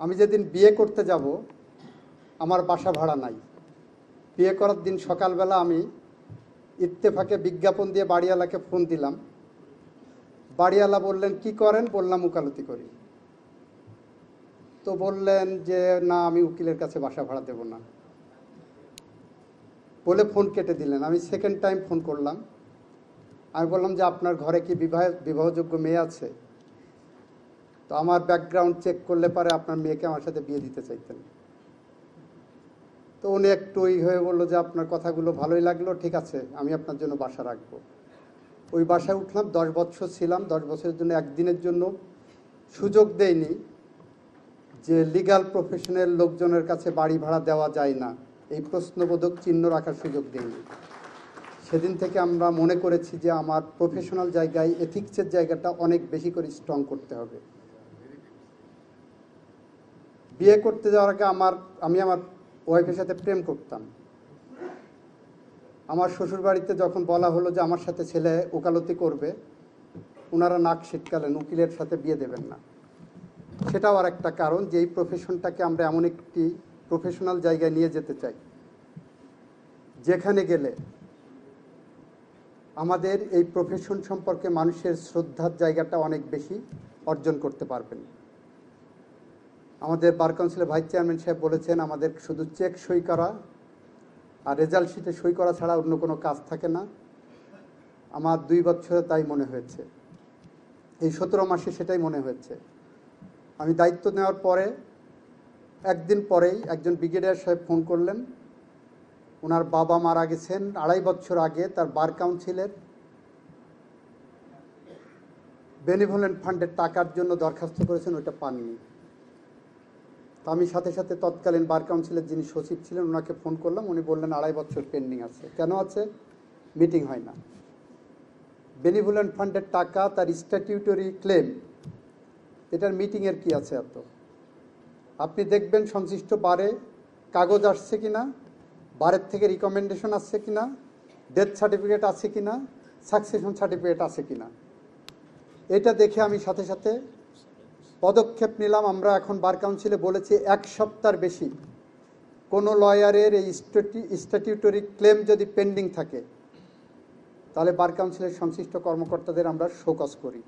আমি যেদিন বিয়ে করতে যাব, আমার বাসা ভাড়া নাই। বিয়ে করার দিন সকালবেলা আমি ইত্তেফাকে বিজ্ঞাপন দিয়ে বাড়িওয়ালাকে ফোন দিলাম। বাড়িওয়ালা বললেন, কি করেন? বললাম উকালতি করি। তো বললেন যে, না, আমি উকিলের কাছে বাসা ভাড়া দেব না। বলে ফোন কেটে দিলেন। আমি সেকেন্ড টাইম ফোন করলাম। আমি বললাম যে, আপনার ঘরে কি বিবাহ, বিবাহযোগ্য মেয়ে আছে? তো আমার ব্যাকগ্রাউন্ড চেক করলে পারে আপনার মেয়েকে আমার সাথে বিয়ে দিতে চাইতেন। তো উনি একটু ওই হয়ে বলল যে, আপনার কথাগুলো ভালোই লাগল, ঠিক আছে, আমি আপনার জন্য বাসা রাখব। ওই বাসায় উঠলাম, দশ বছর ছিলাম, দশ বছরের জন্য একদিনের জন্য সুযোগ দেয়নি যে লিগ্যাল প্রফেশনের লোকজনের কাছে বাড়ি ভাড়া দেওয়া যায় না। এই প্রশ্নবোধক চিহ্ন রাখার সুযোগ দেয়নি সেদিন থেকে আমরা মনে করেছি যে, আমার প্রফেশনাল জায়গায় এথিক্সের জায়গাটা অনেক বেশি করে স্ট্রং করতে হবে। বিয়ে করতে যাওয়ার আগে আমার, আমি আমার ওয়াইফের সাথে প্রেম করতাম। আমার শ্বশুর বাড়িতে যখন বলা হলো যে আমার সাথে ছেলে ওকালতি করবে ওনারা নাক ছিটকালেন, উকিলের সাথে বিয়ে দেবেন না। সেটাও আর একটা কারণ যে এই প্রফেশনটাকে আমরা এমন একটি প্রফেশনাল জায়গায় নিয়ে যেতে চাই। যেখানে গেলে আমাদের এই প্রফেশন সম্পর্কে মানুষের শ্রদ্ধার জায়গাটা অনেক বেশি অর্জন করতে পারবেন। আমাদের বার কাউন্সিলের ভাইস চেয়ারম্যান সাহেব বলেছেন, আমাদের শুধু চেক সই করা আর রেজাল্ট শিটে সই করা ছাড়া অন্য কোনো কাজ থাকে না। আমার দুই বছরে তাই মনে হয়েছে। এই সতেরো মাসে সেটাই মনে হয়েছে। আমি দায়িত্ব নেওয়ার পরে, একদিন পরেই একজন ব্রিগেডিয়ার সাহেব ফোন করলেন। ওনার বাবা মারা গেছেন আড়াই বছর আগে, তার বার কাউন্সিলের বেনিভোলেন্ট ফান্ডের টাকার জন্য দরখাস্ত করেছেন, ওইটা পাননি। তো আমি সাথে সাথে তৎকালীন বার কাউন্সিলের যিনি সচিব ছিলেন, ওনাকে ফোন করলাম। উনি বললেন, আড়াই বছর পেন্ডিং আছে। কেন আছে? মিটিং হয় না। বেনিভুলেন্ট ফান্ডের টাকা, তার স্ট্যাটিউটরি ক্লেম এটার মিটিংয়ের কি আছে এত? আপনি দেখবেন সংশ্লিষ্ট বারে কাগজ আসছে কিনা বারের থেকে রিকমেন্ডেশন আসছে কিনা ডেথ সার্টিফিকেট আছে কিনা সাকসেশন সার্টিফিকেট আছে কিনা এটা দেখে আমি সাথে সাথে পদক্ষেপ নিলাম, আমরা এখন বার কাউন্সিলে বলেছি এক সপ্তাহ বেশি। কোনো লয়ারের এই স্ট্যাটিউটরি ক্লেম যদি পেন্ডিং থাকে, তাহলে বার কাউন্সিলের সংশ্লিষ্ট কর্মকর্তাদের আমরা শোকজ করি।